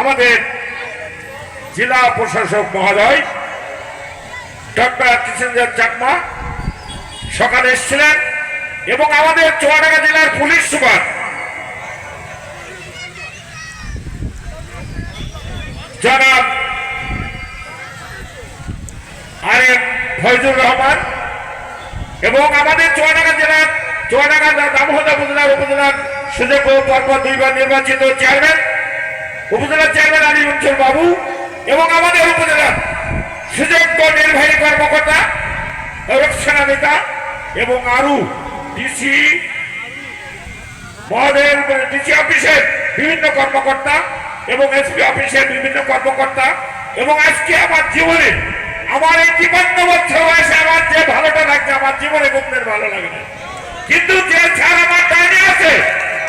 আমাদের জেলা প্রশাসক মহোদয়, ডক্টর কিষেন্দ্র চাকমা সকালে এসেছিলেন এবং আমাদের চুয়াডাঙ্গা জেলার পুলিশ সুপার জনাব আর এম ফয়জুর রহমান এবং আমাদের চুয়াডাঙ্গা জেলার, চুয়াডাঙ্গা দামোহদা উপজেলার উপজেলার সুযোগ্য পরপর দুইবার নির্বাচিত চেয়ারম্যান উপজেলার চেয়ারম্যান আলী মঞ্চুর বাবু এবং আমাদের উপজেলার সুযোগ্য নির্বাহী কর্মকর্তা, রক্ষণা নেতা এবং আরু ডিসি মহোদয়ের ডিসি অফিসের বিভিন্ন কর্মকর্তা এবং এসপি অফিসের বিভিন্ন কর্মকর্তা এবং আজকে আমার জীবনে আমার এই তিপান্ন বছর বয়সে আমার যে ভালোটা লাগছে, আমার জীবনে কোনদের ভালো লাগে না। কিন্তু যে ছাড় আমার আছে,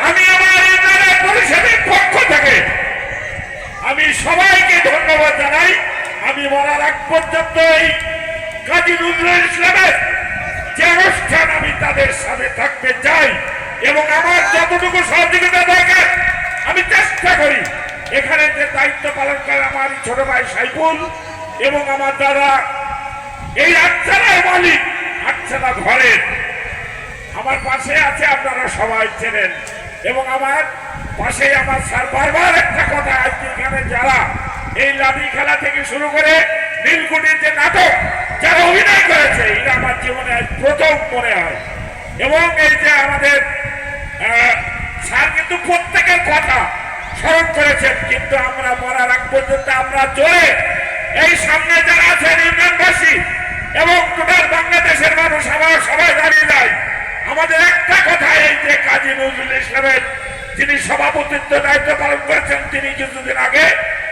আমি আমার ইউনিয়নের পরিষদের পক্ষ থেকে আমি সবাইকে ধন্যবাদ জানাই আমি মরার ইসলামের যে অনুষ্ঠান আমি তাদের সাথে থাকতে চাই এবং আমার যতটুকু সহযোগিতা দরকার, আমি চেষ্টা করি। এখানে যে দায়িত্ব পালন করে আমার ছোট ভাই সাইফুল এবং আমার দাদা, এই আটচালার মালিক আটচালা ঘরের। আমার পাশে আছে আপনারা সবাই চেনেন। এবং আমার পাশে আমার স্যার একটা কথা, আজকে এখানে যারা এই লাঠি খেলা থেকে শুরু করে নীলকুটির যে নাটক, যারা অভিনয় করেছে এটা আমার জীবনে প্রথম মনে হয়। এবং এই যে আমাদের স্যার কিন্তু প্রত্যেকের কথা স্মরণ করেছেন, কিন্তু আমরা মরার আগ পর্যন্ত আমরা জোরে এই সামনে যারা আছেন ইউনিয়নবাসী এবং টোটাল বাংলাদেশের মানুষ, আমরা সবাই দাঁড়িয়ে যায় আমাদের একটা কথা এই যে কাজী নজরুল ইসলামের যিনি সভাপতিত্ব, দায়িত্ব পালন করেছেন, তিনি কিছুদিন আগে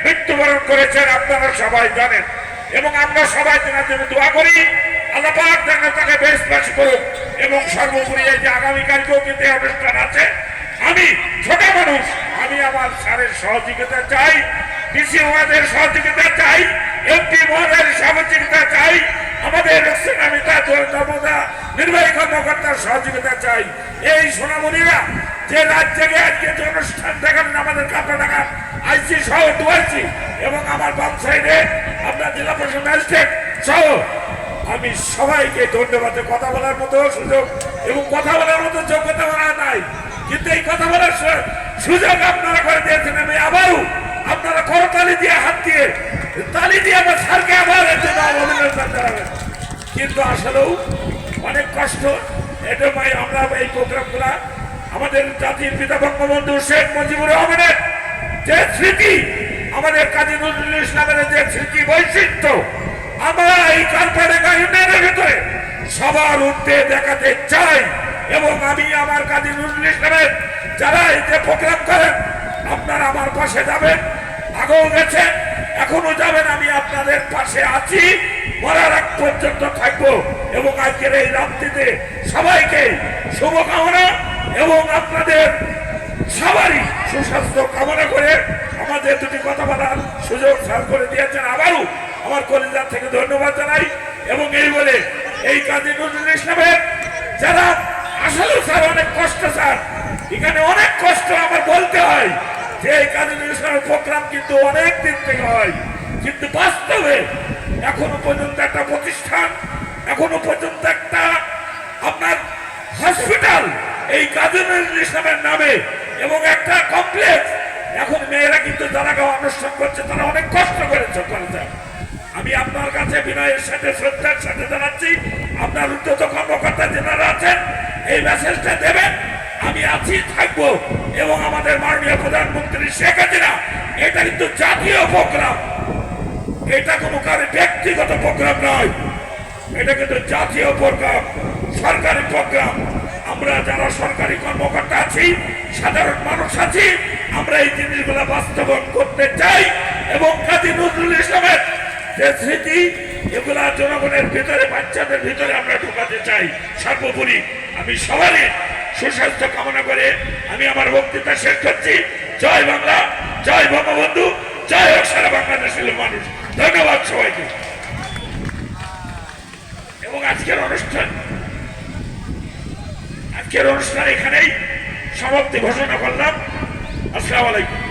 মৃত্যুবরণ করেছেন, আপনারা সবাই জানেন। এবং আমরা সবাই তেনার জন্য দোয়া করি। আল্লাহ যেন তাকে বেশ বেশ করুক এবং সর্বোপরি এই যে আগামীকালকেও কিন্তু অনুষ্ঠান আছে, আমি ছোট মানুষ, আমি আমার স্যারের সহযোগিতা চাই, ডিসি সহযোগিতা চাই, এমপি মহাদের সহযোগিতা চাই, আমাদের নির্বাহী কর্মকর্তার সহযোগিতা চাই। এই সোনামণিরা যে রাত জেগে আজকে যে অনুষ্ঠান আমাদের কাপড়াডাঙ্গা আইসি সহ ডুয়াইছি এবং আমার বাম সাইডে আপনার জেলা প্রশাসন ম্যাজিস্ট্রেট সহ আমি সবাইকে ধন্যবাদ কথা বলার মতো সুযোগ এবং কথা বলার মতো যোগ্যতা আমার নাই। কিন্তু এই কথা বলার সুযোগ আপনারা করে দিয়েছেন। আমি আবারও আপনারা করতালি দিয়ে হাত দিয়ে, তালি দিয়ে আমার স্যারকে আবার অভিনন্দন জানাবেন। কিন্তু আসলেও অনেক কষ্ট। এটা ভাই, আমরা এই প্রোগ্রামগুলা আমাদের জাতির পিতা বঙ্গবন্ধু শেখ মুজিবুর রহমানের যে স্মৃতি, আমাদের কাজী নজরুল ইসলামের যে স্মৃতি বৈশিষ্ট্য, আমরা এই কালপাড়া ইউনিয়নের ভিতরে সবার উঠতে দেখাতে চাই এবং আমি আমার কাজী নজরুল ইসলামের যারা এই যে প্রোগ্রাম করেন, আপনারা আমার পাশে যাবেন, আগেও গেছেন, এখনও যাবেন, আমি আপনাদের পাশে আছি, মরার এক পর্যন্ত থাকব এবং আজকের এই রাত্রিতে সবাইকে শুভকামনা এবং আপনাদের সবারই সুস্বাস্থ্য কামনা করে আমাদের দুটি কথা বলার সুযোগ সার করে দিয়েছেন আবারও। আমার কলিজার থেকে ধন্যবাদ জানাই এবং এই বলে এই কাজী নজরুল ইসলামের যারা আসলে স্যার অনেক কষ্ট, স্যার, এখানে অনেক কষ্ট আমার বলতে হয় যে এই কাজী নজরুল প্রোগ্রাম কিন্তু অনেক দিন থেকে হয়। কিন্তু বাস্তবে এখনও পর্যন্ত একটা প্রতিষ্ঠান, এখনও পর্যন্ত একটা আপনার হসপিটাল এই কাজী ইসলামের নামে এবং একটা কমপ্লেক্স এখন মেয়েরা কিন্তু যারা গাওয়া অনুষ্ঠান করছে, তারা অনেক কষ্ট করেছে করেছে আমি আপনার কাছে বিনয়ের সাথে, শ্রদ্ধার সাথে জানাচ্ছি, আপনার উদ্যত কর্মকর্তা যারা আছেন, এই মেসেজটা দেবেন। আমি আছি, থাকব এবং আমাদের মাননীয় প্রধানমন্ত্রী শেখ হাসিনা, এটা কিন্তু জাতীয় প্রোগ্রাম। এটা কোনো কারও ব্যক্তিগত প্রোগ্রাম নয়। এটা কিন্তু জাতীয় প্রোগ্রাম, সরকারি প্রোগ্রাম। আমরা যারা সরকারি কর্মকর্তা আছি, সাধারণ মানুষ আছি, আমরা এই জিনিসগুলো বাস্তবায়ন করতে চাই এবং কাজী নজরুল ইসলামের যে স্মৃতি, এগুলা জনগণের ভিতরে, বাচ্চাদের ভিতরে আমরা ঢোকাতে চাই। সর্বোপরি আমি সবারই সুস্বাস্থ্য কামনা করে আমি আমার বক্তৃতা শেষ করছি। জয় বাংলা, জয় বঙ্গবন্ধু, জয় হোক সারা বাংলাদেশের মানুষ। ধন্যবাদ সবাইকে। এবং আজকের অনুষ্ঠান আজকের অনুষ্ঠান এখানেই সমাপ্তি ঘোষণা করলাম। আসসালামু আলাইকুম।